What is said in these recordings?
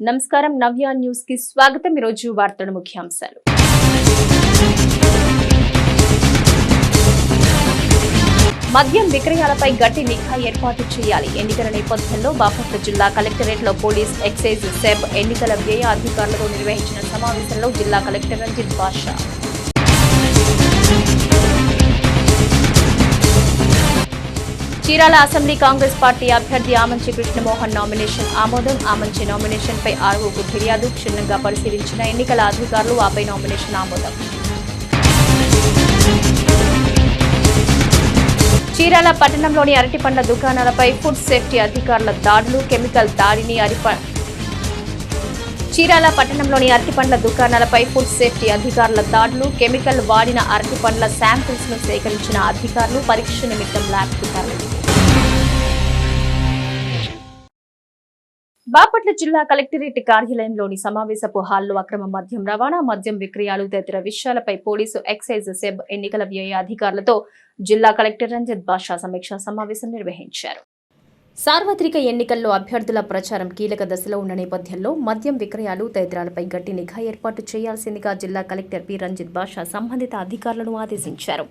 నమస్కారం. నవ్య న్యూస్కి స్వాగతం. ఈరోజు వార్తల ముఖ్యాంశాలు. మద్యం విక్రయాలపై గట్టి నిఘా ఏర్పాటు చేయాలి. ఎన్నికల నేపథ్యంలో బాపట్ల జిల్లా కలెక్టరేట్లో పోలీస్ ఎక్సైజ్ సెబ్ ఎన్నికల వ్యయ అధికారులతో నిర్వహించిన సమావేశంలో జిల్లా collector Ranjith Basha Chirala assembly Congress party అభ్యర్థి ఆమంచి కృష్ణమోహన్ నామినేషన్ ఆమోదం. ఆమంచి నామినేషన్ పై ఆర్ఓకు ఫిర్యాదు క్షుణ్ణంగా పరిశీలించిన ఎన్నికల అధికారులు ఆపై నామినేషన్ ఆమోదం. చీరాల పట్టణంలోని అరటి పండ్ల దుకాణాలపై ఫుడ్ సేఫ్టీ అధికారుల దాడులు కెమికల్ దాడిని అరిప చీరాల పట్టణంలోని అరటిపండ్ల దుకాణాలపై ఫుడ్ సేఫ్టీ అధికారుల దాడులు. కెమికల్ వాడిన అరటిపండ్ల శాంపిల్స్ను సేకరించిన అధికారులు పరీక్ష నిమిత్తం ల్యాబ్కు బాపట్ల జిల్లా కలెక్టరేట్ కార్యాలయంలోని సమావేశపు హాల్లో అక్రమ మద్యం రవాణా మద్యం విక్రయాలు తదితర విషయాలపై పోలీసు ఎక్సైజ్ సెబ్ ఎన్నికల వ్యయ అధికారులతో జిల్లా కలెక్టర్ రంజిత్ బాషా సమీక్షా సమావేశం నిర్వహించారు. సార్వత్రిక ఎన్నికల్లో అభ్యర్థుల ప్రచారం కీలక దశలో ఉన్న నేపథ్యంలో మద్యం విక్రయాలు తదితరాలపై గట్టి నిఘా ఏర్పాటు చేయాల్సిందిగా జిల్లా కలెక్టర్ పి. రంజిత్ బాషా సంబంధిత అధికారులను ఆదేశించారు.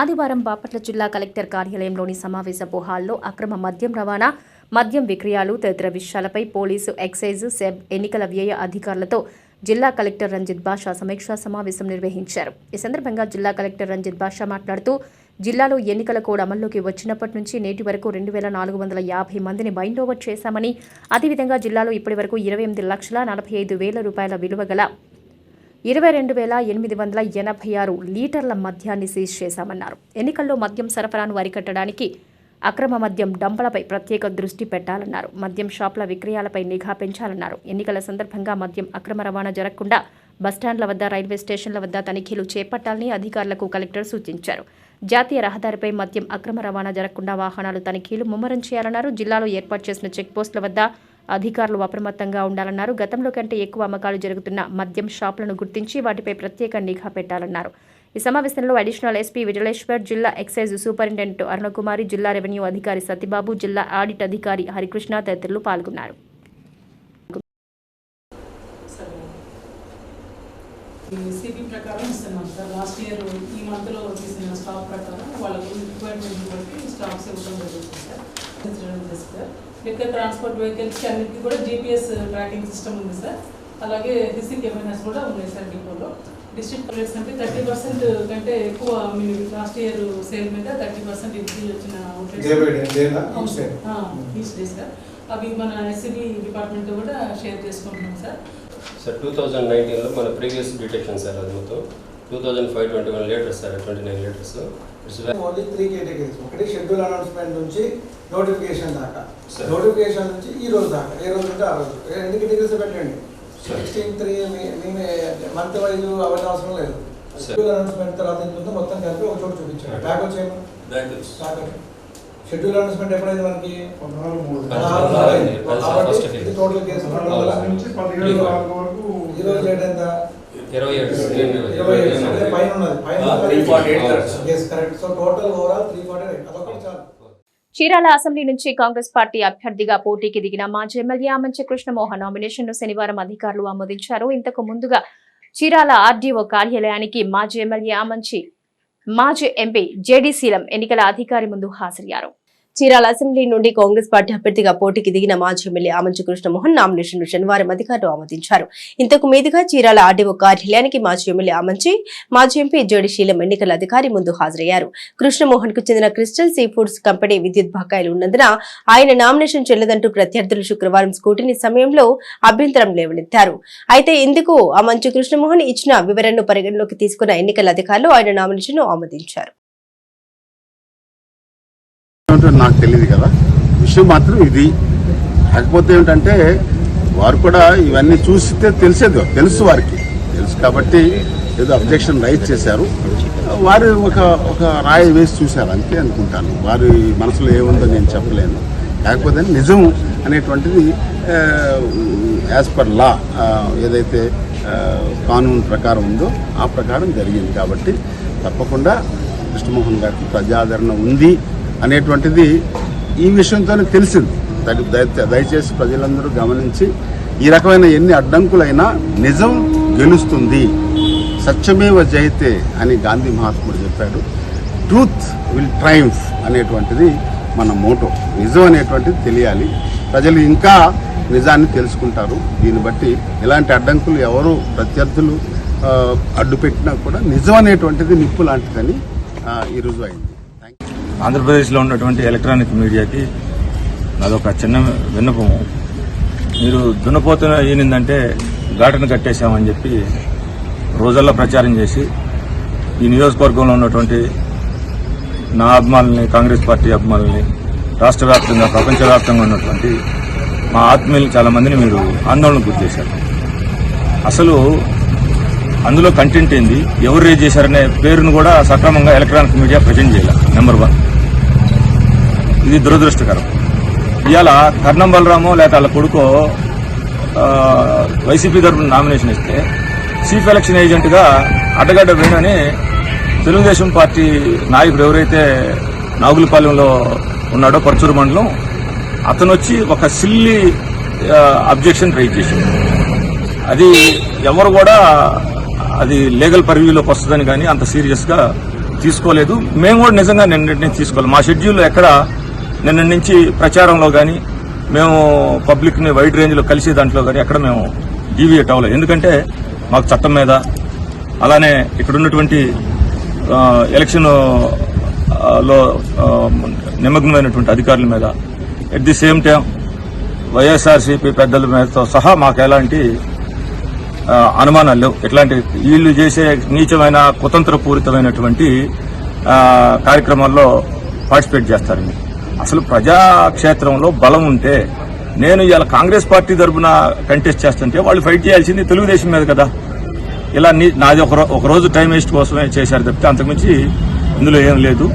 ఆదివారం బాపట్ల జిల్లా కలెక్టర్ కార్యాలయంలోని సమావేశపు హాల్లో అక్రమ మద్యం రవాణా మద్యం విక్రయాలు తదితర విషయాలపై పోలీసు ఎక్సైజ్ సెబ్ ఎన్నికల వ్యయ అధికారులతో జిల్లా కలెక్టర్ రంజిత్ బాషా సమీక్షా సమావేశం నిర్వహించారు. ఈ సందర్భంగా జిల్లా కలెక్టర్ రంజిత్ బాషా మాట్లాడుతూ జిల్లాలో ఎన్నికల కోడ్ అమల్లోకి వచ్చినప్పటి నుంచి నేటి వరకు రెండు వేల నాలుగు వందల యాభై మందిని బైండ్ ఓవర్ చేశామని అదేవిధంగా జిల్లాలో ఇప్పటి వరకు ఇరవై ఎనిమిది లక్షల నలభై ఐదు వేల రూపాయల విలువ గల ఇరవై రెండు వేల ఎనిమిది వందల ఎనభై ఆరు లీటర్ల మద్యాన్ని సీజ్ చేశామన్నారు. ఎన్నికల్లో మద్యం సరఫరాను అరికట్టడానికి అక్రమ మద్యం డంపలపై ప్రత్యేక దృష్టి పెట్టాలన్నారు. మద్యం షాపుల విక్రయాలపై నిఘా పెంచాలన్నారు. ఎన్నికల సందర్భంగా మద్యం అక్రమ రవాణా జరగకుండా బస్టాండ్ల వద్ద రైల్వే స్టేషన్ల వద్ద తనిఖీలు చేపట్టాలని అధికారులకు కలెక్టర్ సూచించారు. జాతీయ రహదారిపై మద్యం అక్రమ రవాణా జరగకుండా వాహనాలు తనిఖీలు ముమ్మరం చేయాలన్నారు. జిల్లాలో ఏర్పాటు చేసిన చెక్పోస్టుల వద్ద అధికారులు అప్రమత్తంగా ఉండాలన్నారు. గతంలో కంటే ఎక్కువ అమ్మకాలు జరుగుతున్న మద్యం షాపులను గుర్తించి వాటిపై ప్రత్యేక నిఘా పెట్టాలన్నారు. ఈ సమావేశంలో అడిషనల్ ఎస్పీ విజలేశ్వర్ జిల్లా ఎక్సైజ్ సూపరింటెండెంట్ అరుణకుమారి జిల్లా రెవెన్యూ అధికారి సతిబాబు జిల్లా ఆడిట్ అధికారి హరికృష్ణ తదితరులు పాల్గొన్నారు. ఈ ప్రకారం ఇస్తున్నాం సార్. లాస్ట్ ఇయర్ ఈ మంత్లో స్టాక్ ప్రకారం వాళ్ళకు రిక్వైర్మెంట్ బట్టి స్టాక్స్ ఇవ్వడం జరుగుతుంది సార్ ఉంది సార్ ట్రాన్స్పోర్ట్ వెహికల్స్కి అన్నిటికీ కూడా జీపీఎస్ ట్రాకింగ్ సిస్టమ్ ఉంది సార్ అలాగే హిస్సింగ్ కెమెరాస్ కూడా ఉన్నాయి సార్ డిపోలో డిస్ట్రిక్ట్ ప్లేస్ అంటే థర్టీ పర్సెంట్ కంటే ఎక్కువ మీరు లాస్ట్ ఇయర్ సేల్ మీద థర్టీ పర్సెంట్ ఇంక్రీజ్ వచ్చిన డే సార్ అవి మన ఎస్సీబీ డిపార్ట్మెంట్తో కూడా షేర్ చేసుకుంటున్నాం సార్ సార్ టూ థౌజండ్ నైన్టీన్లో మన ప్రీవియస్ డిటెక్షన్ సార్ అది మొత్తం two thousand five twenty one litres sir twenty nine litres only three categories ఒకటి షెడ్యూల్ అనౌన్స్మెంట్ నుంచి నోటిఫికేషన్ దాకా. నోటిఫికేషన్ నుంచి ఈ రోజు దాకా. ఏ రోజు ఉంటే ఆ రోజు. ఎన్ని కేటగిరీస్ పెట్టండి. సిక్స్టీన్ త్రీ మేమే మంత్ వైజ్ అవన్నీ అవసరం లేదు. షెడ్యూల్ అనౌన్స్మెంట్ తర్వాత ఎంత మొత్తం కలిపి ఒక చోట చూపించాను. బ్యాక్ వచ్చేయమా షెడ్యూల్ అనౌన్స్మెంట్ ఎప్పుడైంది మనకి. టోటల్ కేసు వందల పద్నాలుగు నుంచి పదిహేడు నాలుగు వరకు ఈ రోజు డేట్ ఎంత ఇరవై ఏడు. ఇరవై ఏడు. అంటే పైన ఉన్నది. పైన 348 correct, sir. Yes correct so total overall three forty eight అదొకటి చాలు. చీరాల అసెంబ్లీ నుంచి కాంగ్రెస్ పార్టీ అభ్యర్థిగా పోటీకి దిగిన మాజీ ఎమ్మెల్యే ఆమంచి కృష్ణమోహన్ నామినేషన్ను శనివారం అధికారులు ఆమోదించారు. ఇంతకు ముందుగా చీరాల ఆర్డీఓ కార్యాలయానికి మాజీ ఎమ్మెల్యే ఆమంచి మాజీ ఎంపీ జేడీ శీలం ఎన్నికల అధికారి ముందు హాజరయ్యారు. చీరాల అసెంబ్లీ నుండి కాంగ్రెస్ పార్టీ అభ్యర్థిగా పోటీకి దిగిన మాజీ ఎమ్మెల్యే ఆమంచు కృష్ణమోహన్ నామినేషన్ శనివారం అధికారులు ఆమోదించారు. ఇంతకు మీదుగా చీరాల ఆర్డీఓ కార్యాలయానికి మాజీ ఎమ్మెల్యే ఆమంచి మాజీ ఎంపీ జోడిశీలం ఎన్నికల అధికారి ముందు హాజరయ్యారు. కృష్ణమోహన్కు చెందిన క్రిస్టల్ సీ ఫుడ్స్ కంపెనీ విద్యుత్ బకాయిలు ఉన్నందున ఆయన నామినేషన్ చెల్లదంటూ ప్రత్యర్థులు శుక్రవారం స్కూటీని సమయంలో అభ్యంతరం లేవనెత్తారు. అయితే ఇందుకు ఆమంచు కృష్ణమోహన్ ఇచ్చిన వివరణను పరిగణలోకి తీసుకున్న ఎన్నికల అధికారులు ఆయన నామినేషన్ ఆమోదించారు. నాకు తెలియదు కదా. విషయం మాత్రం ఇది. కాకపోతే ఏమిటంటే వారు కూడా ఇవన్నీ చూస్తే తెలిసేది తెలుసు వారికి. తెలుసు కాబట్టి ఏదో అబ్జెక్షన్ రైజ్ చేశారు. వారు ఒక ఒక రాయి వేసి చూశారు అంతే అనుకుంటాను. వారి మనసులో ఏముందో నేను చెప్పలేను. కాకపోతే నిజం అనేటువంటిది యాజ్ పర్ లా ఏదైతే కానూన్ ప్రకారం ఉందో ఆ ప్రకారం జరిగింది కాబట్టి తప్పకుండా కృష్ణమోహన్ గారికి ప్రజాదరణ ఉంది. అనేటువంటిది ఈ విషయంతోనే తెలిసింది. దయ- దయచేసి ప్రజలందరూ గమనించి ఈ రకమైన ఎన్ని అడ్డంకులైనా నిజం గెలుస్తుంది. సత్యమేవ జయతే అని గాంధీ మహాత్ముడు చెప్పాడు. ట్రూత్ విల్ ట్రయంఫ్ అనేటువంటిది మన మోటో. నిజం అనేటువంటిది తెలియాలి. ప్రజలు ఇంకా నిజాన్ని తెలుసుకుంటారు. దీన్ని బట్టి ఇలాంటి అడ్డంకులు ఎవరు ప్రత్యర్థులు అడ్డుపెట్టినా అడ్డు పెట్టినా కూడా నిజం అనేటువంటిది నిప్పు లాంటిదని ఈరోజు ఈ రుజువు అయింది. ఆంధ్రప్రదేశ్లో ఉన్నటువంటి ఎలక్ట్రానిక్ మీడియాకి నాదొక చిన్న విన్నపము. మీరు దున్నపోతున్న ఈనిందంటే ఘాటను కట్టేశామని చెప్పి రోజల్లో ప్రచారం చేసి ఈ నియోజకవర్గంలో ఉన్నటువంటి నా అభిమానుల్ని కాంగ్రెస్ పార్టీ అభిమానుల్ని రాష్ట్ర వ్యాప్తంగా ప్రపంచవ్యాప్తంగా ఉన్నటువంటి మా ఆత్మీయులు చాలామందిని మీరు ఆందోళన గురి చేశారు. అసలు అందులో కంటెంట్ ఏంది? ఎవరు రేజ్ చేశారనే పేరును కూడా సక్రమంగా ఎలక్ట్రానిక్ మీడియా ప్రజెంట్ చేయాలి నెంబర్ వన్ ఇది దురదృష్టకరం. ఇవాళ కర్ణం బలరామో లేక వాళ్ళ కొడుకో వైసీపీ తరఫున నామినేషన్ ఇస్తే చీఫ్ ఎలక్షన్ ఏజెంట్గా అడ్డగడ్డ వేణని తెలుగుదేశం పార్టీ నాయకుడు ఎవరైతే నాగులపాలెంలో ఉన్నాడో పరచూరు మండలం అతను వచ్చి ఒక సిల్లి అబ్జెక్షన్ రైజ్ చేసింది అది ఎవరు కూడా అది లీగల్ పరివ్యూలోకి వస్తుందని కానీ అంత సీరియస్గా తీసుకోలేదు. మేము కూడా నిజంగా నిన్నటి తీసుకోవాలి. మా షెడ్యూల్లో ఎక్కడ నిన్న నుంచి ప్రచారంలో కానీ మేము పబ్లిక్ని వైడ్ రేంజ్లో కలిసే దాంట్లో కానీ ఎక్కడ మేము డీవియేట్ అవ్వలేదు. ఎందుకంటే మాకు చట్టం మీద అలానే ఇక్కడ ఉన్నటువంటి ఎలక్షన్లో నిమగ్నమైనటువంటి అధికారుల మీద at the same time YSRCP పెద్దల మీదతో సహా మాకు ఎలాంటి అనుమానాలు లేవు. ఇట్లాంటి వీళ్ళు చేసే నీచమైన కుతంత్రపూరితమైనటువంటి కార్యక్రమాల్లో పార్టిసిపేట్ చేస్తారని అసలు ప్రజాక్షేత్రంలో బలం ఉంటే నేను ఇవాళ కాంగ్రెస్ పార్టీ తరఫున కంటెస్ట్ చేస్తుంటే వాళ్ళు ఫైట్ చేయాల్సింది తెలుగుదేశం మీద కదా. ఇలా నీ- నాది ఒక రోజు టైం వేస్ట్ కోసమే చేశారు తప్పితే అంతకుమించి ఇందులో ఏం లేదు.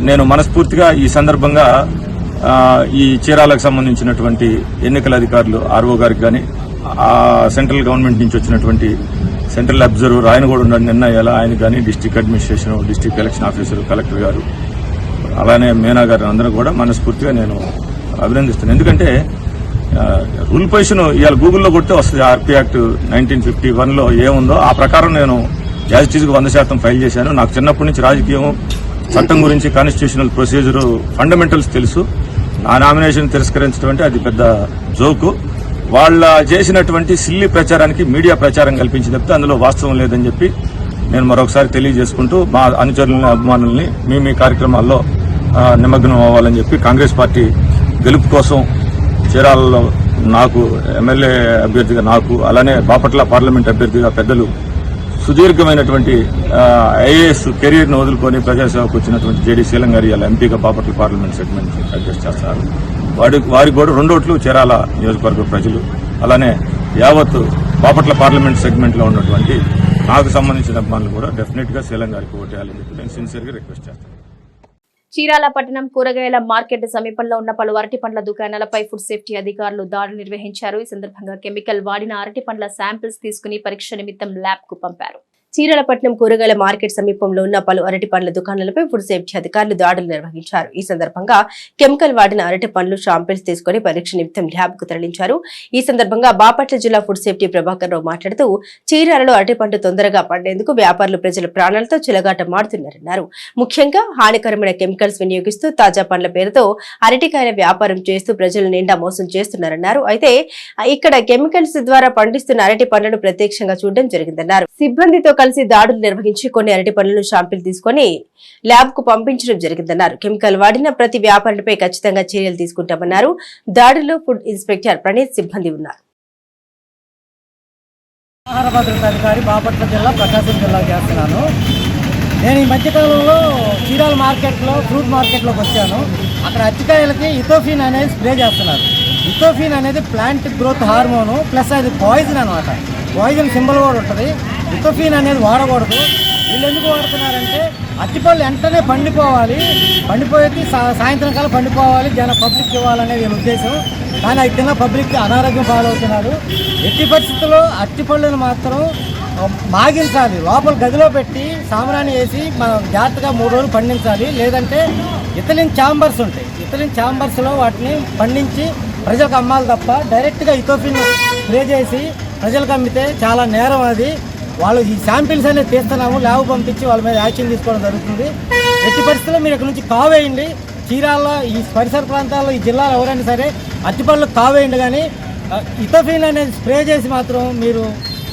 నేను మనస్ఫూర్తిగా ఈ సందర్భంగా ఈ చీరాలకు సంబంధించినటువంటి ఎన్నికల అధికారులు ఆర్ఓ గారికి కానీ సెంట్రల్ గవర్నమెంట్ నుంచి వచ్చినటువంటి సెంట్రల్ అబ్జర్వర్ ఆయన కూడా ఉన్నాడు నిన్న ఎలా ఆయన కానీ district administration district election officer collector గారు అలానే మీనా గారిని అందరూ కూడా మనస్ఫూర్తిగా నేను అభినందిస్తున్నాను. ఎందుకంటే రూల్ పొజిషన్ ఇవాళ గూగుల్లో కొడితే వస్తుంది ఆర్పీ యాక్ట్ నైన్టీన్ ఫిఫ్టీ వన్లో ఏముందో. ఆ ప్రకారం నేను యాజిటీస్కి వంద శాతం ఫైల్ చేశాను. నాకు చిన్నప్పటి నుంచి రాజకీయం చట్టం గురించి కాన్స్టిట్యూషనల్ ప్రొసీజర్ ఫండమెంటల్స్ తెలుసు. నా నామినేషన్ తిరస్కరించడం అంటే అది పెద్ద జోకు. వాళ్ళ చేసినటువంటి సిల్లి ప్రచారానికి మీడియా ప్రచారం కల్పించి తప్పితే అందులో వాస్తవం లేదని చెప్పి నేను మరొకసారి తెలియజేసుకుంటూ మా అనుచరులని అభిమానుల్ని మీ మీ కార్యక్రమాల్లో నిమగ్నం అవ్వాలని చెప్పి కాంగ్రెస్ పార్టీ గెలుపు కోసం చీరాలలో నాకు ఎమ్మెల్యే అభ్యర్థిగా నాకు అలానే బాపట్ల పార్లమెంట్ అభ్యర్థిగా పెద్దలు సుదీర్ఘమైనటువంటి ఐఏఎస్ కెరీర్ను వదులుకొని ప్రజాసేవకు వచ్చినటువంటి జేడీ శీలం గారి ఇలా ఎంపీగా బాపట్ల పార్లమెంట్ సెగ్మెంట్ అడ్జస్ట్ చేస్తారు. వాడి వారికి కూడా రెండోట్లు చీరాల నియోజకవర్గ ప్రజలు అలానే యావత్ బాపట్ల పార్లమెంట్ సెగ్మెంట్లో ఉన్నటువంటి నాకు సంబంధించిన అభిమానులు కూడా డెఫినెట్గా శీలం గారికి ఓటేయాలని చెప్పి నేను సిన్సియర్గా రిక్వెస్ట్ చేస్తాను. చీరాల పట్టణం కూరగాయల మార్కెట్ సమీపంలో ఉన్న పలు అరటి పండ్ల దుకాణాలపై ఫుడ్ సేఫ్టీ అధికారులు దాడులు నిర్వహించారు. ఈ సందర్భంగా కెమికల్ వాడిన అరటి పండ్ల శాంపిల్స్ తీసుకుని పరీక్ష నిమిత్తం ల్యాబ్కు పంపారు. చీరాలపట్నం కూరగాయల మార్కెట్ సమీపంలో ఉన్న పలు అరటి పండ్ల దుకాణాలపై ఫుడ్ సేఫ్టీ అధికారులు దాడులు నిర్వహించారు. ఈ సందర్భంగా కెమికల్ వాడిన అరటి పండ్లు షాంపిల్స్ తీసుకుని పరీక్ష నిమిత్తం ల్యాబ్కు తరలించారు. ఈ సందర్భంగా బాపట్ల జిల్లా ఫుడ్ సేఫ్టీ ప్రభాకర్ రావు మాట్లాడుతూ చీరాలలో అరటి పండు తొందరగా పండేందుకు వ్యాపారులు ప్రజల ప్రాణాలతో చిలగాట మాడుతున్నారన్నారు ముఖ్యంగా హానికరమైన కెమికల్స్ వినియోగిస్తూ తాజా పండ్ల పేరుతో అరటికాయల వ్యాపారం చేస్తూ ప్రజలు నిండా మోసం చేస్తున్నారన్నారు. అయితే ఇక్కడ కెమికల్స్ ద్వారా పండిస్తున్న అరటి పండ్లను ప్రత్యక్షంగా చూడడం జరిగిందన్నారు. సిబ్బందితో కలిసి దాడులు నిర్వహించి కొన్ని అరటి పనులను షాంపిల్ తీసుకొని ల్యాబ్కు పంపించడం జరిగిందన్నారు. కెమికల్ వాడిన ప్రతి వ్యాపారిపై ఖచ్చితంగా చర్యలు తీసుకుంటామన్నారు. దాడిలో ఫుడ్ ఇన్స్పెక్టర్ ప్రణీత్ సిబ్బంది ఉన్నారు. ఆహార భద్రత అధికారి బాపట్ల జిల్లా ప్రకాశం జిల్లా చేస్తున్నాను. నేను ఈ మధ్యకాలంలో చీరాల మార్కెట్లో ఫ్రూట్ మార్కెట్లోకి వచ్చాను. అక్కడ అరటికాయలకి ఇథోఫిన్ అనేది స్ప్రే చేస్తున్నారు. ఇథోఫిన్ అనేది ప్లాంట్ గ్రోత్ హార్మోను ప్లస్ అది పాయిజన్ అనమాట పాయిజన్ సింబల్ కూడా ఉంటుంది. ఇథోఫిన్ అనేది వాడకూడదు. వీళ్ళు ఎందుకు వాడుతున్నారంటే అత్తిపళ్ళు వెంటనే పండిపోవాలి. పండిపోయి సాయంత్రం కాలం పండిపోవాలి. జన పబ్లిక్ ఇవ్వాలనే వీళ్ళ ఉద్దేశం. కానీ అది తిన్న పబ్లిక్ అనారోగ్యం పాలవుతున్నారు. ఎట్టి పరిస్థితుల్లో అత్తిపళ్ళను మాత్రం మాగించాలి. లోపల గదిలో పెట్టి సాంబ్రాణి వేసి మనం జాగ్రత్తగా మూడు రోజులు పండించాలి. లేదంటే ఇతలిన్ ఛాంబర్స్ ఉంటాయి. ఇతలిన్ ఛాంబర్స్లో వాటిని పండించి ప్రజలకు అమ్మాలి తప్ప డైరెక్ట్గా ఇథోఫిన్ స్ప్రే చేసి ప్రజలకు అమ్మితే చాలా నేరం అది. వాళ్ళు ఈ శాంపిల్స్ అనేది తీస్తున్నాము ల్యాబ్ పంపించి వాళ్ళ మీద యాక్షన్ తీసుకోవడం జరుగుతుంది. ఎట్టి పరిస్థితుల్లో మీరు ఇక్కడ నుంచి కావేయండి చీరాల్లో ఈ పరిసర ప్రాంతాల్లో ఈ జిల్లాలో ఎవరైనా సరే అట్టిపళ్ళు కావేయండి కానీ ఇథోఫిన్ అనేది స్ప్రే చేసి మాత్రం మీరు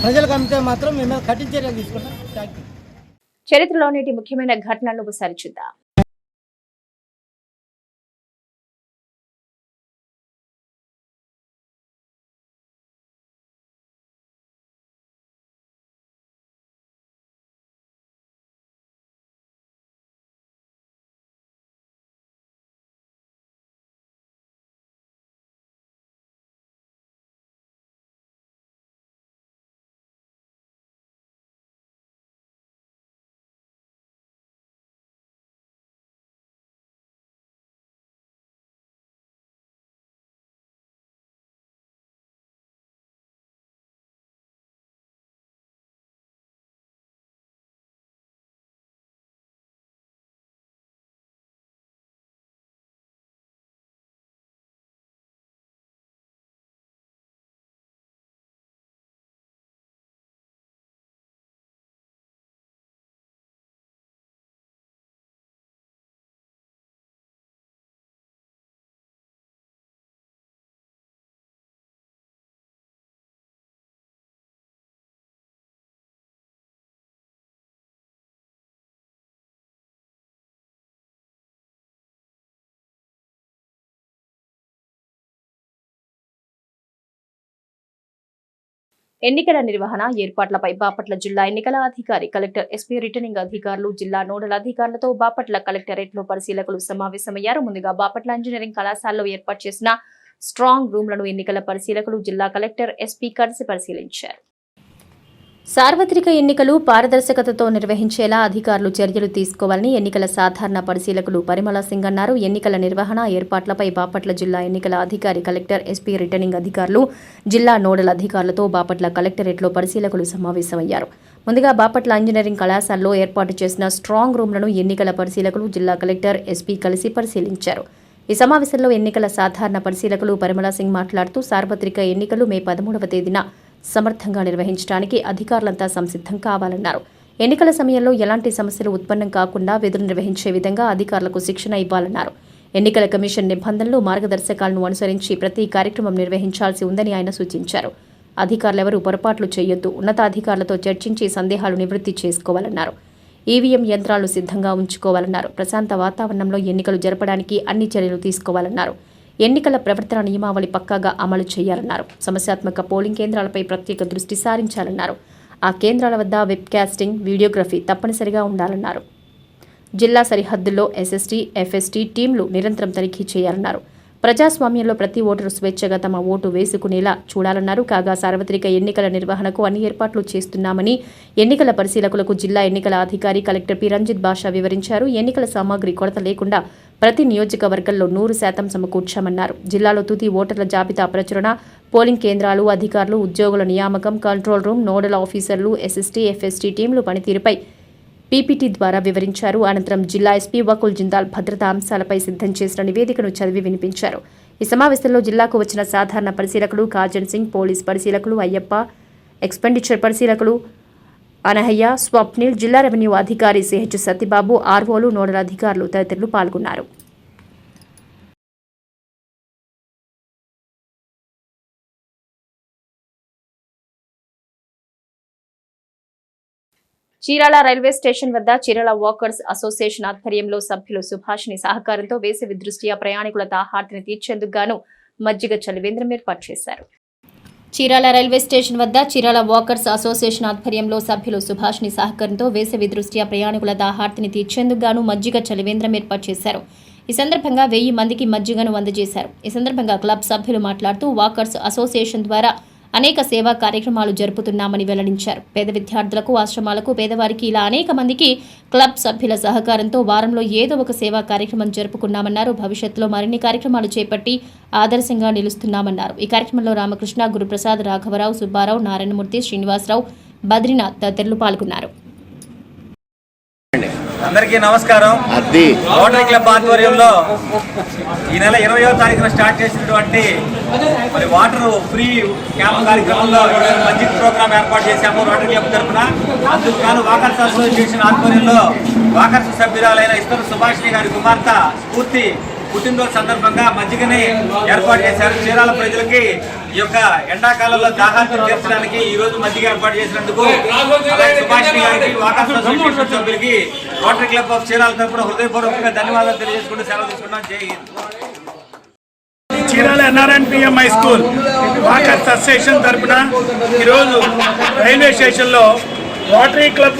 ప్రజలకు అమ్మితే మాత్రం మీ మీద కఠిన చర్యలు తీసుకుంటాం థ్యాంక్ యూ చరిత్రలో నేటి ముఖ్యమైన ఘటనలు ఒకసారి చూద్దాం. ఎన్నికల నిర్వహణ ఏర్పాట్లపై బాపట్ల జిల్లా ఎన్నికల అధికారి కలెక్టర్ ఎస్పీ రిటర్నింగ్ అధికారులు జిల్లా నోడల్ అధికారులతో బాపట్ల కలెక్టరేట్లో పరిశీలకులు సమావేశమయ్యారు. ముందుగా బాపట్ల ఇంజనీరింగ్ కళాశాలలో ఏర్పాటు చేసిన స్ట్రాంగ్ రూమ్లను ఎన్నికల పరిశీలకులు జిల్లా కలెక్టర్ ఎస్పీ కలిసి పరిశీలించారు. సార్వత్రిక ఎన్నికలు పారదర్శకతతో నిర్వహించేలా అధికారులు చర్యలు తీసుకోవాలని ఎన్నికల సాధారణ పరిశీలకులు పరిమళ సింగ్ అన్నారు. ఎన్నికల నిర్వహణ ఏర్పాట్లపై బాపట్ల జిల్లా ఎన్నికల అధికారి కలెక్టర్ ఎస్పీ రిటర్నింగ్ అధికారులు జిల్లా నోడల్ అధికారులతో బాపట్ల కలెక్టరేట్లో పరిశీలకులు సమావేశమయ్యారు. ముందుగా బాపట్ల ఇంజనీరింగ్ కళాశాలలో ఏర్పాటు చేసిన స్ట్రాంగ్ రూమ్లను ఎన్నికల పరిశీలకులు జిల్లా కలెక్టర్ ఎస్పీ కలిసి పరిశీలించారు. ఈ సమావేశంలో ఎన్నికల సాధారణ పరిశీలకులు పరిమళ సింగ్ మాట్లాడుతూ సార్వత్రిక ఎన్నికలు మే పదమూడవ తేదీన సమర్థంగా నిర్వహించడానికి అధికారులంతా సంసిద్ధం కావాలన్నారు. ఎన్నికల సమయంలో ఎలాంటి సమస్యలు ఉత్పన్నం కాకుండా విధులు నిర్వహించే విధంగా అధికారులకు శిక్షణ ఇవ్వాలన్నారు. ఎన్నికల కమిషన్ నిబంధనలు మార్గదర్శకాలను అనుసరించి ప్రతి కార్యక్రమం నిర్వహించాల్సి ఉందని ఆయన సూచించారు. అధికారులెవరూ పొరపాట్లు చేయొద్దు ఉన్నతాధికారులతో చర్చించి సందేహాలు నివృత్తి చేసుకోవాలన్నారు. ఈవీఎం యంత్రాలు సిద్ధంగా ఉంచుకోవాలన్నారు. ప్రశాంత వాతావరణంలో ఎన్నికలు జరపడానికి అన్ని చర్యలు తీసుకోవాలన్నారు. ఎన్నికల ప్రవర్తన నియమావళి పక్కాగా అమలు చేయాలన్నారు. సమస్యాత్మక పోలింగ్ కేంద్రాలపై ప్రత్యేక దృష్టి సారించాలన్నారు. ఆ కేంద్రాల వద్ద వెబ్కాస్టింగ్ వీడియోగ్రఫీ తప్పనిసరిగా ఉండాలన్నారు. జిల్లా సరిహద్దుల్లో ఎస్ఎస్టీ ఎఫ్ఎస్టీ టీంలు నిరంతరం తనిఖీ చేయాలన్నారు. ప్రజాస్వామ్యంలో ప్రతి ఓటరు స్వేచ్ఛగా తమ ఓటు వేసుకునేలా చూడాలన్నారు. కాగా సార్వత్రిక ఎన్నికల నిర్వహణకు అన్ని ఏర్పాట్లు చేస్తున్నామని ఎన్నికల పరిశీలకులకు జిల్లా ఎన్నికల అధికారి కలెక్టర్ పి. రంజిత్ బాషా వివరించారు. ఎన్నికల సామాగ్రి కొరత లేకుండా ప్రతి నియోజకవర్గంలో నూరు శాతం సమకూర్చామన్నారు. జిల్లాలో తుది ఓటర్ల జాబితా ప్రచురణ పోలింగ్ కేంద్రాలు అధికారులు ఉద్యోగుల నియామకం కంట్రోల్ రూమ్ నోడల్ ఆఫీసర్లు ఎస్ఎస్టీ ఎఫ్ఎస్టీ టీంలు పనితీరుపై పీపీటీ ద్వారా వివరించారు. అనంతరం జిల్లా ఎస్పీ వకుల్ జిందాల్ భద్రతా అంశాలపై సిద్ధం చేసిన నివేదికను చదివి వినిపించారు. ఈ సమావేశంలో జిల్లాకు వచ్చిన సాధారణ పరిశీలకులు కాజన్ సింగ్ పోలీస్ పరిశీలకులు అయ్యప్ప ఎక్స్పెండిచర్ పరిశీలకులు అనహయ్య స్వప్నిల్ జిల్లా రెవెన్యూ అధికారి సిహెచ్ సత్యబాబు ఆర్వోలు నోడల్ అధికారులు తదితరులు పాల్గొన్నారు. చీరాల రైల్వే స్టేషన్ వద్ద చీరాల వాకర్స్ అసోసియేషన్ ఆధ్వర్యంలో సభ్యులు సుభాష్ని సహకారంతో వేసవి దృష్ట్యా ప్రయాణికుల దాహార్తిని తీర్చేందుకు గాను మజ్జిగ చలివేంద్రం ఏర్పాటు చేశారు. చీరాల రైల్వే స్టేషన్ వద్ద చీరాల వాకర్స్ అసోసియేషన్ ఆధ్వర్యంలో సభ్యులు సుభాష్ని సహకారంతో వేసవి దృష్ట్యా ప్రయాణికుల దాహార్తిని తీర్చేందుకు గాను మజ్జిగ చలివేంద్రం ఏర్పాటు చేశారు. ఈ సందర్భంగా వెయ్యి మందికి మజ్జిగను అందజేశారు. ఈ సందర్భంగా క్లబ్ సభ్యులు మాట్లాడుతూ వాకర్స్ అసోసియేషన్ ద్వారా అనేక సేవా కార్యక్రమాలు జరుపుతున్నామని వెల్లడించారు. పేద విద్యార్థులకు ఆశ్రమాలకు పేదవారికి ఇలా అనేక మందికి క్లబ్ సభ్యుల సహకారంతో వారంలో ఏదో ఒక సేవా కార్యక్రమం జరుపుకున్నామన్నారు. భవిష్యత్తులో మరిన్ని కార్యక్రమాలు చేపట్టి ఆదర్శంగా నిలుస్తున్నామన్నారు. ఈ కార్యక్రమంలో రామకృష్ణ గురుప్రసాద్ రాఘవరావు సుబ్బారావు నారాయణమూర్తి శ్రీనివాసరావు బద్రీనాథ్ తదితరులు పాల్గొన్నారు. అందరికీ నమస్కారం. రోటరీ క్లబ్ ఆధ్వర్యంలో ఈ నెల ఇరవయో తారీఖున స్టార్ట్ చేసినటువంటి మరి వాటర్ ఫ్రీ క్యాంప్ కార్యక్రమంలో మంచి మస్జిద్ ప్రోగ్రామ్ ఏర్పాటు చేశాము రోటరీ క్లబ్ తరఫున. అందుకు గాను వాకర్స్ అసోసియేషన్ ఆధ్వర్యంలో వాకర్స్ సభ్యురాలైన ఇస్తరు సుభాషిణి గారి కుమార్తె స్ఫూర్తి పుట్టినరోజు సందర్భంగా మజ్జిగని ఏర్పాటు చేశారు. చీరాల ప్రజలకి ఈ యొక్క ఎండాకాలంలో దాహాన్ని తీర్చడానికి ఈ రోజు మజ్జిగ ఏర్పాటు చేసినందుకు సుభాషిణి గారికి వాకర్స్ సభ్యులకి రోటరీ క్లబ్ ఆఫ్ చీరాల తరఫున హృదయపూర్వకంగా ధన్యవాదాలు తెలియజేసుకుంటూ సెలవు తీసుకున్నాం Jai Hind. Chirala NRNPM high school. Walkers association తరపున ఈరోజు రైల్వే స్టేషన్లో రోటరీ క్లబ్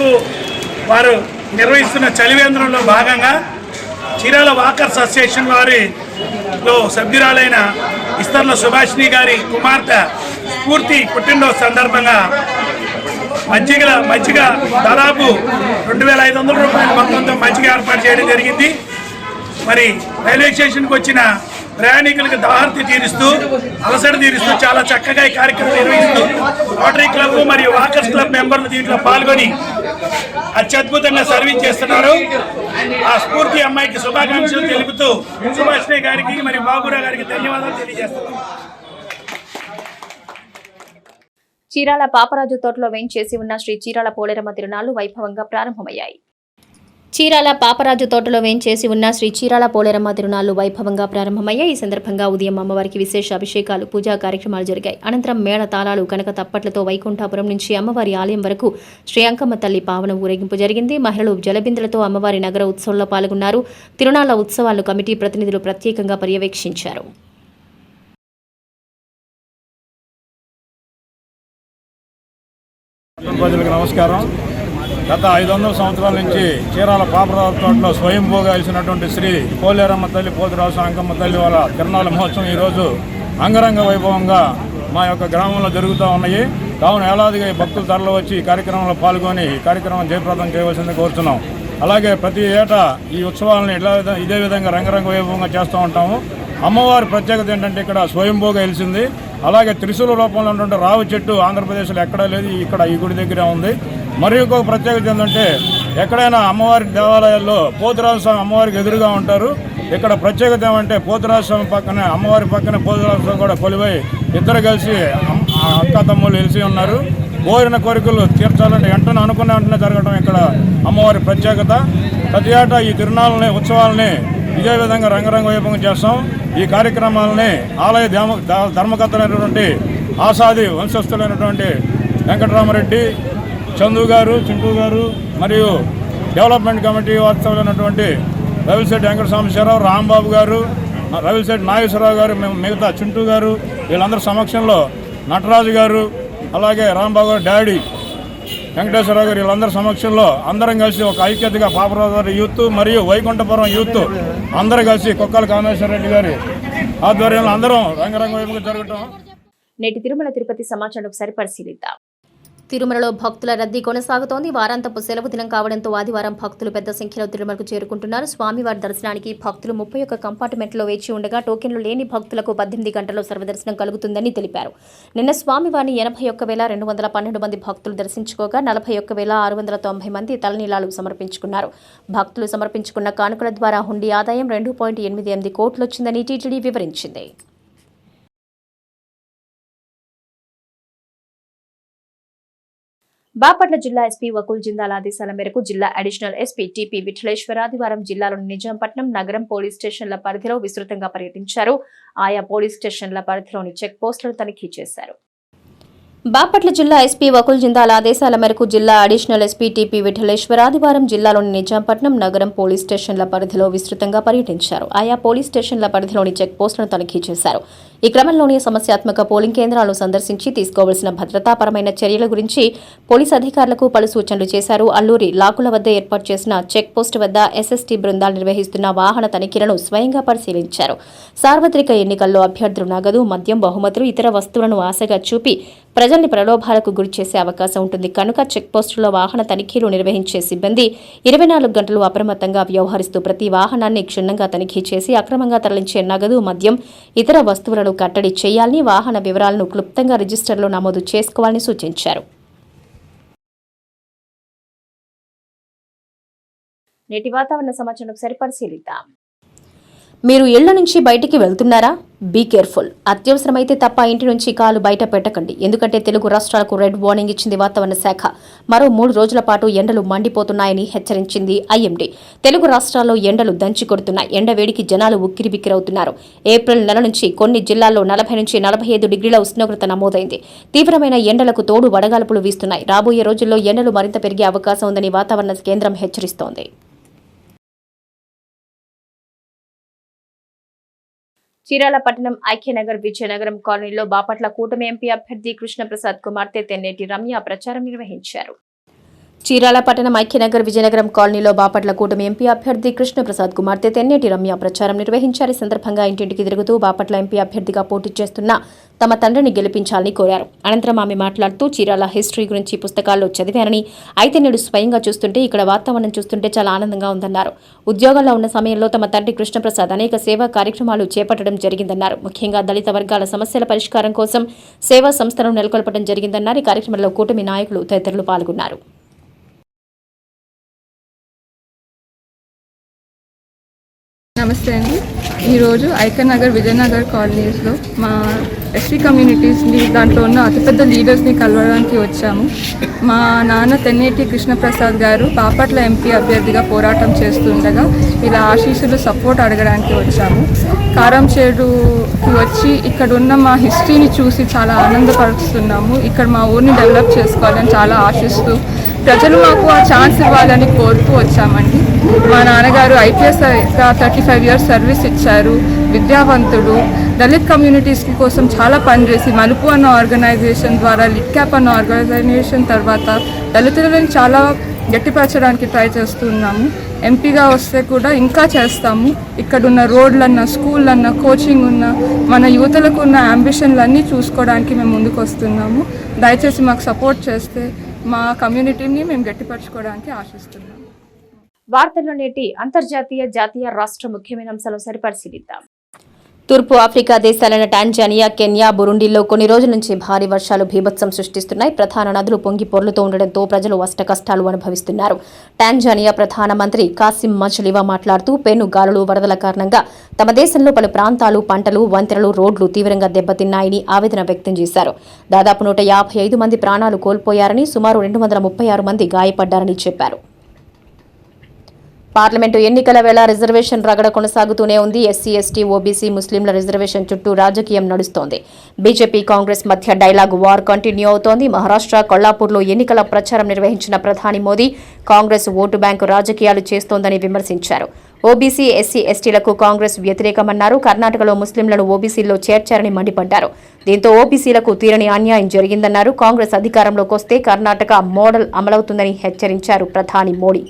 వారు నిర్వహిస్తున్న చలివేంద్రంలో భాగంగా చీరాల వాకర్స్ అసోసియేషన్ వారిలో సభ్యురాలైన ఇస్తర్ల సుభాషిణి గారి కుమార్తె స్ఫూర్తి పుట్టినరోజు సందర్భంగా మజ్జిగ మజ్జిగ దాదాపు రెండు వేల ఐదు వందల రూపాయల మొత్తంతో మజ్జిగ ఏర్పాటు చేయడం జరిగింది. మరి రైల్వే స్టేషన్కి వచ్చిన ప్రయాణికులకు దాహార్తి తీరుస్తూ అలసట తీరుస్తూ చాలా చక్కగా ఈ కార్యక్రమం నిర్వహిస్తూ రోటరీ క్లబ్ మరియు వాకర్స్ క్లబ్ మెంబర్లు దీంట్లో పాల్గొని అత్యద్భుతంగా సర్వీస్ చేస్తున్నారు. ఆ స్ఫూర్తి అమ్మాయికి శుభాకాంక్షలు తెలుపుతూ సుభాష్ణి గారికి మరియు బాబురావు గారికి ధన్యవాదాలు తెలియజేస్తున్నాను చీరాల పాపరాజు తోటలో వేంచేసి ఉన్న శ్రీ చీరాల పోలేరమ్మ తిరునాళ్ళు వైభవంగా ప్రారంభమయ్యాయి. చీరాల పాపరాజు తోటలో వేంచేసి ఉన్న శ్రీ చీరాల పోలేరమ్మ తిరునాళ్ళు వైభవంగా ప్రారంభమయ్యాయి. ఈ సందర్భంగా ఉదయం అమ్మవారికి విశేష అభిషేకాలు పూజా కార్యక్రమాలు జరిగాయి. అనంతరం మేళ తాళాలు కనక తప్పట్లతో వైకుంఠాపురం నుంచి అమ్మవారి ఆలయం వరకు శ్రీ అంకమ్మ తల్లి పావన ఊరేగింపు జరిగింది. మహిళలు జలబిందులతో అమ్మవారి నగర ఉత్సవంలో పాల్గొన్నారు. తిరునాళ్ళ ఉత్సవాలను కమిటీ ప్రతినిధులు ప్రత్యేకంగా పర్యవేక్షించారు. ప్రజలకు నమస్కారం. గత ఐదు వందల సంవత్సరాల నుంచి చీరాల పాపరావు తోటలో స్వయంభూగా వెలిసినటువంటి శ్రీ పోలేరమ్మ తల్లి పోతురాజు అంకమ్మ తల్లి వాళ్ళ తిరునాళ్ళ మహోత్సవం ఈరోజు అంగరంగ వైభవంగా మా యొక్క గ్రామంలో జరుగుతూ ఉన్నాయి. కావున ఏలాదిగా భక్తులు తరలి వచ్చి ఈ కార్యక్రమంలో పాల్గొని ఈ కార్యక్రమం జయప్రదం చేయవలసింది కోరుతున్నాం అలాగే ప్రతి ఏటా ఈ ఉత్సవాలను ఇలా ఇదే విధంగా రంగరంగ వైభవంగా చేస్తూ ఉంటాము. అమ్మవారి ప్రత్యేకత ఏంటంటే ఇక్కడ స్వయంభూగా వెలిసింది. అలాగే త్రిశూల రూపంలో ఉన్నటువంటి రావి చెట్టు ఆంధ్రప్రదేశ్లో ఎక్కడా లేదు. ఇక్కడ ఈ గుడి దగ్గర ఉంది. మరి ఇంకొక ప్రత్యేకత ఏంటంటే ఎక్కడైనా అమ్మవారి దేవాలయాల్లో పోతురాజస్వామి అమ్మవారికి ఎదురుగా ఉంటారు. ఇక్కడ ప్రత్యేకత ఏమంటే పోతురాజస్వామి పక్కనే అమ్మవారి పక్కనే పోతురాజస్వామి కూడా కొలివై ఇద్దరు కలిసి అమ్- అక్క తమ్ముళ్ళు వెలిసి ఉన్నారు. కోరిన కోరికలు తీర్చాలంటే వెంటనే అనుకున్న వెంటనే జరగడం ఇక్కడ అమ్మవారి ప్రత్యేకత. ప్రతి ఏటా ఈ తిరునాళ్ళని ఉత్సవాలని ఇదే విధంగా రంగరంగ వైభవం చేస్తాం. ఈ కార్యక్రమాలని ఆలయ ధర్మకర్తలైనటువంటి ఆసాది వంశస్థులైనటువంటి వెంకటరామరెడ్డి చందు గారు చింటూ గారు మరియు డెవలప్మెంట్ కమిటీ వాస్తవులైనటువంటి రవిశెట్టి వెంకటస్వామిశ్వరరావు రాంబాబు గారు రవిశెట్టి నాగేశ్వరరావు గారు మేము మిగతా చింటూ గారు వీళ్ళందరి సమక్షంలో నటరాజు గారు అలాగే రాంబాబు గారు డాడీ వెంకటేశ్వరరావు గారు వీళ్ళందరి సమక్షంలో అందరం కలిసి ఒక ఐక్యతగా పాపరాజు యూత్ మరియు వైకుంఠపురం యూత్ అందరూ కలిసి కుక్కల కామేశ్వర రెడ్డి గారి ఆధ్వర్యంలో అందరం రంగరంగ వైపుగా జరగటం నేటి తిరుమల తిరుపతి సమాచారం ఒకసారి పరిశీలిద్దాం. తిరుమలలో భక్తుల రద్దీ కొనసాగుతోంది. వారాంతపు సెలవు దినం కావడంతో ఆదివారం భక్తులు పెద్ద సంఖ్యలో తిరుమలకు చేరుకుంటున్నారు. స్వామివారి దర్శనానికి భక్తులు ముప్పై ఒక్క కంపార్ట్మెంట్లో వేచి ఉండగా టోకెన్లు లేని భక్తులకు పద్దెనిమిది గంటల్లో సర్వదర్శనం కలుగుతుందని తెలిపారు. నిన్న స్వామివారిని ఎనభై ఒక్క వేల రెండు వందల పన్నెండు మంది భక్తులు దర్శించుకోగా నలభై ఒక్క వేల ఆరు వందల తొంభై మంది తలనీలాలు సమర్పించుకున్నారు. భక్తులు సమర్పించుకున్న కానుకల ద్వారా హుండీ ఆదాయం రెండు పాయింట్ ఎనిమిది ఎనిమిది కోట్లు వచ్చిందని టీటీడీ వివరించింది. బాపట్ల జిల్లా ఎస్పీ వకుల్ జిందాల్ ఆదేశాల మేరకు జిల్లా అడిషనల్ ఎస్పీ టిపి విఠలేశ్వర ఆదివారం జిల్లాలోని నిజాంపట్నం నగరం పోలీస్ స్టేషన్ల పరిధిలో విస్తృతంగా పర్యటించారు. ఆయా పోలీస్ స్టేషన్ల పరిధిలోని చెక్ పోస్టులను తనిఖీ చేశారు. బాపట్ల జిల్లా ఎస్పీ వకుల్ జిందాల్ ఆదేశాల మేరకు జిల్లా అడిషనల్ ఎస్పీ టీపీ విఠలేశ్వర్ ఆదివారం జిల్లాలోని నిజాంపట్నం నగరం పోలీస్ స్టేషన్ల పరిధిలో విస్తృతంగా పర్యటించారు. ఆయా పోలీస్ స్టేషన్ల పరిధిలోని చెక్ పోస్టులను తనిఖీ చేశారు. ఈ క్రమంలోనే సమస్యాత్మక పోలింగ్ కేంద్రాలను సందర్శించి తీసుకోవాల్సిన భద్రతాపరమైన చర్యల గురించి పోలీస్ అధికారులకు పలు సూచనలు చేశారు. అల్లూరి లాకుల వద్ద ఏర్పాటు చేసిన చెక్ పోస్ట్ వద్ద ఎస్ఎస్టీ బృందాలు నిర్వహిస్తున్న వాహన తనిఖీలను స్వయంగా పరిశీలించారు. సార్వత్రిక ఎన్నికల్లో అభ్యర్థులు నగదు మద్యం బహుమతులు ఇతర వస్తువులను ఆశగా చూపి ప్రజల్ని ప్రలోభాలకు గురి చేసే అవకాశం ఉంటుంది. కనుక చెక్పోస్టుల్లో వాహన తనిఖీలు నిర్వహించే సిబ్బంది ఇరవై నాలుగు గంటలు అప్రమత్తంగా వ్యవహరిస్తూ ప్రతి వాహనాన్ని క్షుణ్ణంగా తనిఖీ చేసి అక్రమంగా తరలించే నగదు మద్యం ఇతర వస్తువులను కట్టడి చేయాలని వాహన వివరాలను క్లుప్తంగా రిజిస్టర్లో నమోదు చేసుకోవాలని సూచించారు. నేటి వాతావరణ సమాచారం ఒకసారి పరిశీలిద్దాం మీరు ఇళ్ళ నుంచి బయటికి వెళ్తున్నారా? బీ కేర్ఫుల్ అత్యవసరమైతే తప్ప ఇంటి నుంచి కాలు బయట పెట్టకండి. ఎందుకంటే తెలుగు రాష్ట్రాలకు రెడ్ వార్నింగ్ ఇచ్చింది వాతావరణ శాఖ. మరో మూడు రోజుల పాటు ఎండలు మండిపోతున్నాయని హెచ్చరించింది ఐఎండీ. తెలుగు రాష్ట్రాల్లో ఎండలు దంచి కొడుతున్నాయి. ఎండ వేడికి జనాలు ఉక్కిరిబిక్కిరవుతున్నారు ఏప్రిల్ నెల నుంచి కొన్ని జిల్లాల్లో నలభై నుంచి నలభై ఐదు డిగ్రీల ఉష్ణోగ్రత నమోదైంది. తీవ్రమైన ఎండలకు తోడు వడగాల్పులు వీస్తున్నాయి. రాబోయే రోజుల్లో ఎండలు మరింత పెరిగే అవకాశం ఉందని వాతావరణ కేంద్రం హెచ్చరిస్తోంది. చీరాల పట్టణం ఐక్యనగర్ విజయనగరం కాలనీలో బాపట్ల కూటమి ఎంపీ అభ్యర్థి కృష్ణప్రసాద్ కుమార్తె తెన్నేటి రమ్య ప్రచారం నిర్వహించారు. చీరాల పట్టణం ఐక్యనగర్ విజయనగరం కాలనీలో బాపట్ల కూటమి ఎంపీ అభ్యర్థి కృష్ణప్రసాద్ కుమార్తె తెన్నేటి రమ్య ప్రచారం నిర్వహించారు. ఈ సందర్భంగా ఇంటింటికి తిరుగుతూ బాపట్ల ఎంపీ అభ్యర్థిగా పోటీ చేస్తున్న తమ తండ్రిని గెలిపించాలని కోరారు. అనంతరం ఆమె మాట్లాడుతూ చీరాల హిస్టరీ గురించి పుస్తకాల్లో చదివానని అయితే నేడు స్వయంగా చూస్తుంటే ఇక్కడ వాతావరణం చూస్తుంటే చాలా ఆనందంగా ఉందన్నారు. ఉద్యోగంలో ఉన్న సమయంలో తమ తండ్రి కృష్ణప్రసాద్ అనేక సేవా కార్యక్రమాలు చేపట్టడం జరిగిందన్నారు. ముఖ్యంగా దళిత వర్గాల సమస్యల పరిష్కారం కోసం సేవా సంస్థలను నెలకొల్పడం జరిగిందన్నారు. ఈ కార్యక్రమంలో కూటమి నాయకులు తదితరులు పాల్గొన్నారు. నమస్తే అండి. ఈరోజు ఐకన్ నగర్ విజయనగర్ కాలనీస్లో మా ఎస్సీ కమ్యూనిటీస్ని దాంట్లో ఉన్న అతిపెద్ద లీడర్స్ని కలవడానికి వచ్చాము. మా నాన్న తెన్నేటి కృష్ణప్రసాద్ గారు బాపట్ల ఎంపీ అభ్యర్థిగా పోరాటం చేస్తుండగా ఇలా ఆశీస్సులు సపోర్ట్ అడగడానికి వచ్చాము. కారంచేడుకి వచ్చి ఇక్కడ ఉన్న మా హిస్టరీని చూసి చాలా ఆనందపరుస్తున్నాము. ఇక్కడ మా ఊరిని డెవలప్ చేసుకోవాలని చాలా ఆశిస్తూ ప్రజలు మాకు ఆ ఛాన్స్ ఇవ్వాలని కోరుతూ వచ్చామండి. మా నాన్నగారు IPS thirty five years service ఇచ్చారు. విద్యావంతుడు. దళిత్ కమ్యూనిటీస్ కోసం చాలా పనిచేసి మలుపు అన్న ఆర్గనైజేషన్ ద్వారా లిట్ క్యాప్ అన్న ఆర్గనైజేషన్ తర్వాత దళితులను చాలా గట్టిపరచడానికి ట్రై చేస్తున్నాము. ఎంపీగా వస్తే కూడా ఇంకా చేస్తాము. ఇక్కడున్న రోడ్లన్న స్కూళ్ళన్న కోచింగ్ ఉన్న మన యువతలకు ఉన్న అంబిషన్లన్నీ చూసుకోవడానికి మేము ముందుకు వస్తున్నాము దయచేసి మాకు సపోర్ట్ చేస్తే మా కమ్యూనిటీని మేము గట్టిపరచుకోవడానికి ఆశిస్తున్నాము. వార్తల్లో నేటి అంతర్జాతీయ జాతీయ రాష్ట్ర ముఖ్యమైన అంశాలు సరిపరిశీలిద్దాం. తూర్పు ఆఫ్రికా దేశాలైన టాంజానియా కెన్యా బురుండిల్లో కొన్ని రోజుల నుంచి భారీ వర్షాలు భీభత్సం సృష్టిస్తున్నాయి. ప్రధాన నదులు పొంగి పొర్లుతూ ఉండడంతో ప్రజలు అష్ట కష్టాలు అనుభవిస్తున్నారు. టాంజానియా ప్రధానమంత్రి కాసిం మజ్లివా మాట్లాడుతూ పెను గాలులు వరదల కారణంగా తమ దేశంలో పలు ప్రాంతాలు పంటలు వంతెనలు రోడ్లు తీవ్రంగా దెబ్బతిన్నాయని ఆవేదన వ్యక్తం చేశారు. దాదాపు నూట యాభై ఐదు మంది ప్రాణాలు కోల్పోయారని సుమారు రెండు వందల ముప్పై ఆరు మంది గాయపడ్డారని చెప్పారు. పార్లమెంటు ఎన్నికల వేళ రిజర్వేషన్ రగడ కొనసాగుతూనే ఉంది. ఎస్సీ ఎస్టీ ఓబీసీ ముస్లింల రిజర్వేషన్ చుట్టూ రాజకీయం నడుస్తోంది. బీజేపీ కాంగ్రెస్ మధ్య డైలాగ్ వార్ కంటిన్యూ అవుతోంది. మహారాష్ట్ర కొల్లాపూర్లో ఎన్నికల ప్రచారం నిర్వహించిన ప్రధాని మోదీ కాంగ్రెస్ ఓటు బ్యాంకు రాజకీయాలు చేస్తోందని విమర్శించారు. ఓబీసీ ఎస్సీ ఎస్టీలకు కాంగ్రెస్ వ్యతిరేకమన్నారు. కర్ణాటకలో ముస్లింలను ఓబీసీల్లో చేర్చారని మండిపడ్డారు. దీంతో ఓబీసీలకు తీరని అన్యాయం జరిగిందన్నారు. కాంగ్రెస్ అధికారంలోకి వస్తే కర్ణాటక మోడల్ అమలవుతుందని హెచ్చరించారు ప్రధాని మోడీ.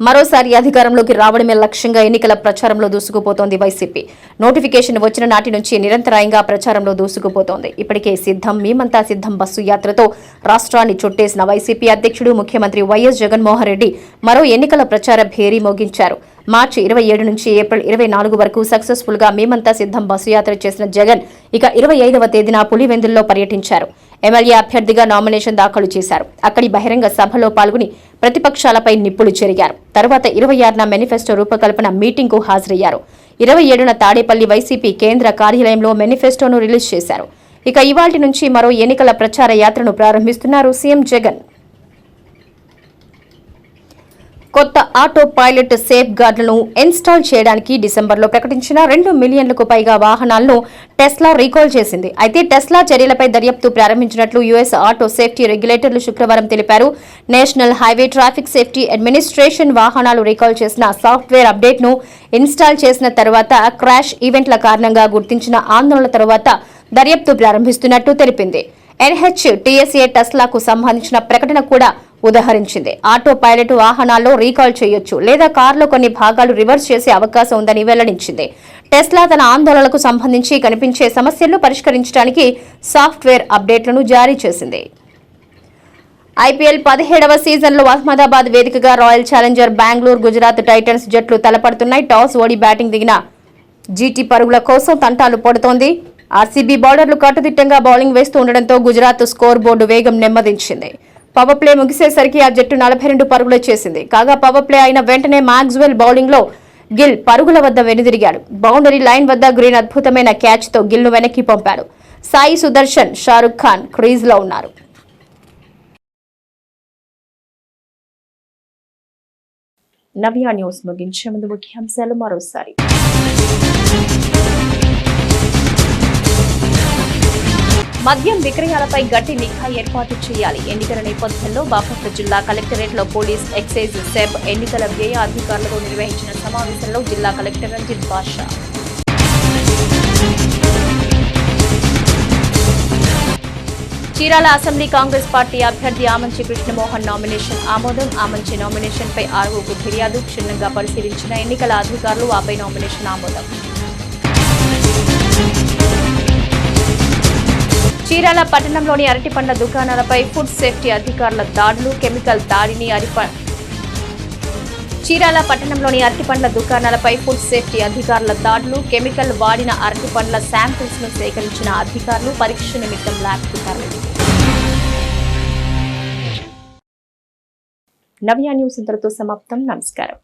మరోసారి అధికారంలోకి రావడమే లక్ష్యంగా ఎన్నికల ప్రచారంలో దూసుకుపోతోంది వైసీపీ. నోటిఫికేషన్ వచ్చిన నాటి నుంచి నిరంతరాయంగా ప్రచారంలో దూసుకుపోతోంది. ఇప్పటికే సిద్ధం మేమంతా సిద్ధం బస్సు యాత్రతో రాష్ట్రాన్ని చుట్టేసిన వైసీపీ అధ్యక్షుడు ముఖ్యమంత్రి వైఎస్ జగన్మోహన్ రెడ్డి మరో ఎన్నికల ప్రచార భేరీ మోగించారు. మార్చి ఇరవై ఏడు నుంచి ఏప్రిల్ ఇరవై నాలుగు వరకు సక్సెస్ఫుల్గా మేమంతా సిద్ధం బస్సు యాత్ర చేసిన జగన్ ఇక ఇరవై ఐదవ తేదీన పులివెందుల్లో పర్యటించారు. ఎమ్మెల్యే అభ్యర్థిగా నామినేషన్ దాఖలు చేశారు. అక్కడి బహిరంగ సభలో పాల్గొని ప్రతిపక్షాలపై నిప్పులు చెరిగారు. తర్వాత ఇరవై ఆరున మేనిఫెస్టో రూపకల్పన మీటింగ్కు హాజరయ్యారు. ఇరవై ఏడున తాడేపల్లి వైసీపీ కేంద్ర కార్యాలయంలో మేనిఫెస్టోను రిలీజ్ చేశారు. ఇక ఇవాటి నుంచి మరో ఎన్నికల ప్రచార యాత్రను ప్రారంభిస్తున్నారు సీఎం జగన్. కొత్త ఆటో పైలట్ సేఫ్ గార్డులను ఇన్స్టాల్ చేయడానికి డిసెంబర్లో ప్రకటించిన రెండు మిలియన్లకు పైగా వాహనాలను టెస్లా రీకాల్ చేసింది. అయితే టెస్లా చర్యలపై దర్యాప్తు ప్రారంభించినట్లు యుఎస్ ఆటో సేఫ్టీ రెగ్యులేటర్లు శుక్రవారం తెలిపారు. National Highway Traffic Safety Administration వాహనాలు రీకాల్ చేసిన సాఫ్ట్వేర్ అప్డేట్ను ఇన్స్టాల్ చేసిన తర్వాత క్రాష్ ఈవెంట్ల కారణంగా గుర్తించిన ఆందోళన తర్వాత దర్యాప్తు ప్రారంభిస్తున్నట్టు తెలిపింది. ఎన్హెచ్ టీఎస్ఏ టెస్లాకు సంబంధించిన ప్రకటన కూడా ఉదహరించింది. ఆటో పైలట్ వాహనాల్లో రీకాల్ చేయొచ్చు లేదా కార్లో కొన్ని భాగాలు రివర్స్ చేసే అవకాశం ఉందని వెల్లడించింది. టెస్లా తన ఆందోళనలకు సంబంధించి కనిపించే సమస్యలను పరిష్కరించడానికి సాఫ్ట్వేర్ అప్డేట్లను జారీ చేసింది. ఐపీఎల్ పదిహేడవ సీజన్లో అహ్మదాబాద్ వేదికగా Royal Challenger Bengaluru Gujarat Titans జట్లు తలపడుతున్నాయి. టాస్ ఓడి బ్యాటింగ్ దిగిన జీటీ పరుగుల కోసం తంటాలు పడుతోంది. ఆర్సీబీ బౌలర్లు కట్టుదిట్టంగా బౌలింగ్ వేస్తూ ఉండడంతో గుజరాత్ స్కోర్ బోర్డు వేగం నెమ్మదించింది. పవర్ ప్లే ముగిసేసరికి ఆ జట్టు నలభై రెండు పరుగులు చేసింది. కాగా పవర్ ప్లే అయిన వెంటనే మాక్స్వెల్ బౌలింగ్లో గిల్ పరుగుల వద్ద వెనుదిరిగాడు. బౌండరీ లైన్ వద్ద గ్రీన్ అద్భుతమైన క్యాచ్తో గిల్ను వెనక్కి పంపాడు. సాయి సుదర్శన్ షారుఖ్ ఖాన్ క్రీజ్లో ఉన్నారు. నవ్య న్యూస్ ముగించే ముందు ముఖ్యాంశాలు మరోసారి. మద్యం విక్రయాలపై గట్టి నిఘా ఏర్పాటు చేయాలి. ఎన్నికల నేపథ్యంలో బాపట్ల జిల్లా కలెక్టరేట్లో పోలీస్ ఎక్సైజ్ సెబ్ ఎన్నికల వ్యయ అధికారులతో నిర్వహించిన సమావేశంలో జిల్లా collector Ranjith Basha. Chirala assembly Congress party అభ్యర్థి ఆమంచి కృష్ణమోహన్ నామినేషన్ ఆమోదం. ఆమంచి నామినేషన్పై పై ఫిర్యాదు క్షుణ్ణంగా పరిశీలించిన ఎన్నికల అధికారులు ఆపై నామినేషన్ ఆమోదం. చీరాల పట్టణంలోని అరటిపండ్ల దుకాణాలపై ఫుడ్ సేఫ్టీ అధికారుల దాడులు కెమికల్ దాడిని అరిప చీరాల పట్టణంలోని అరటిపండ్ల దుకాణాలపై ఫుడ్ సేఫ్టీ అధికారుల దాడులు కెమికల్ వాడిన అరటిపండ్ల శాంపిల్స్ను సేకరించిన అధికారులు పరీక్ష నిమిత్తం ల్యాబ్కు తరలి నవ్య న్యూస్ ఇంతటితో సమాప్తం. నమస్కారం.